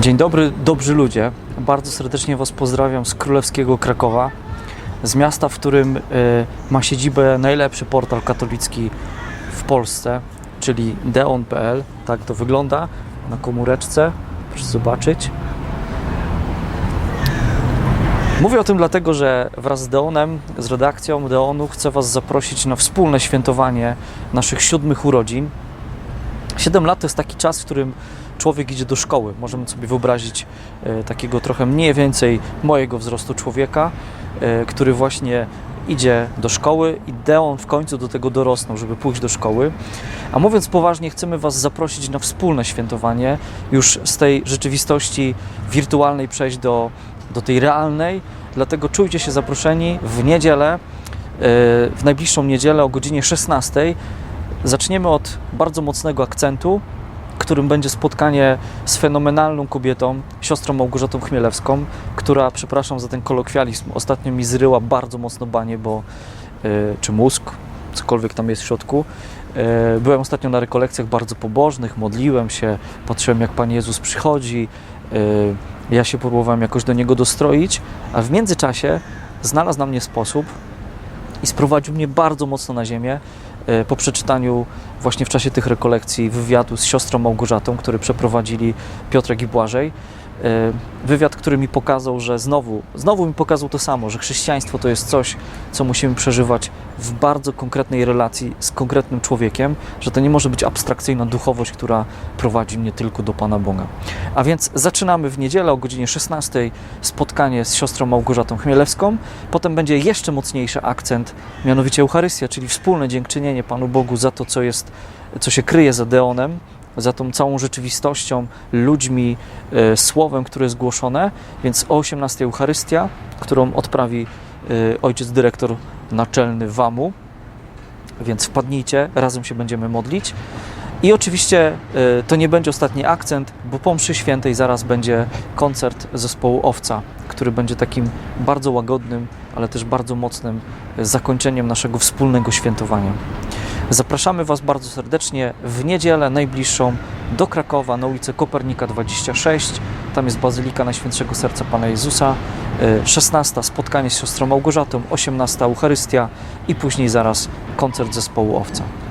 Dzień dobry, dobrzy ludzie. Bardzo serdecznie Was pozdrawiam z królewskiego Krakowa, z miasta, w którym y, ma siedzibę najlepszy portal katolicki w Polsce, czyli deon.pl. Tak to wygląda na komóreczce. Proszę zobaczyć. Mówię o tym dlatego, że wraz z Deonem, z redakcją Deonu chcę Was zaprosić na wspólne świętowanie naszych siódmych urodzin. Siedem lat to jest taki czas, w którym człowiek idzie do szkoły. Możemy sobie wyobrazić e, takiego trochę mniej więcej mojego wzrostu człowieka, e, który właśnie idzie do szkoły i Deon w końcu do tego dorosnął, żeby pójść do szkoły. A mówiąc poważnie, chcemy Was zaprosić na wspólne świętowanie, już z tej rzeczywistości wirtualnej przejść do, do tej realnej, dlatego czujcie się zaproszeni w niedzielę, e, w najbliższą niedzielę o godzinie 16. Zaczniemy od bardzo mocnego akcentu, którym będzie spotkanie z fenomenalną kobietą, siostrą Małgorzatą Chmielewską, która, przepraszam za ten kolokwializm, ostatnio mi zryła bardzo mocno banie, bo y, czy mózg, cokolwiek tam jest w środku. Y, byłem ostatnio na rekolekcjach bardzo pobożnych, modliłem się, patrzyłem jak Pan Jezus przychodzi, y, ja się próbowałem jakoś do Niego dostroić, a w międzyczasie znalazł na mnie sposób i sprowadził mnie bardzo mocno na ziemię po przeczytaniu właśnie w czasie tych rekolekcji wywiadu z siostrą Małgorzatą, który przeprowadzili Piotrek i Błażej. E, Wywiad, który mi pokazał, że znowu, znowu mi pokazał to samo, że chrześcijaństwo to jest coś, co musimy przeżywać w bardzo konkretnej relacji z konkretnym człowiekiem, że to nie może być abstrakcyjna duchowość, która prowadzi mnie tylko do Pana Boga. A więc zaczynamy w niedzielę o godzinie 16 spotkanie z siostrą Małgorzatą Chmielewską. Potem będzie jeszcze mocniejszy akcent, mianowicie Eucharystia, czyli wspólne dziękczynienie Panu Bogu za to, co jest, co się kryje za Deonem, za tą całą rzeczywistością, ludźmi, e, słowem, które jest głoszone. Więc o 18 Eucharystia, którą odprawi e, ojciec dyrektor naczelny WAMU. Więc wpadnijcie, razem się będziemy modlić. I oczywiście e, to nie będzie ostatni akcent, bo po mszy świętej zaraz będzie koncert zespołu Owca, który będzie takim bardzo łagodnym, ale też bardzo mocnym e, zakończeniem naszego wspólnego świętowania. Zapraszamy Was bardzo serdecznie w niedzielę najbliższą do Krakowa na ulicę Kopernika 26. Tam jest Bazylika Najświętszego Serca Pana Jezusa. E, 16 spotkanie z siostrą Małgorzatą, 18 Eucharystia i później zaraz koncert zespołu Owca.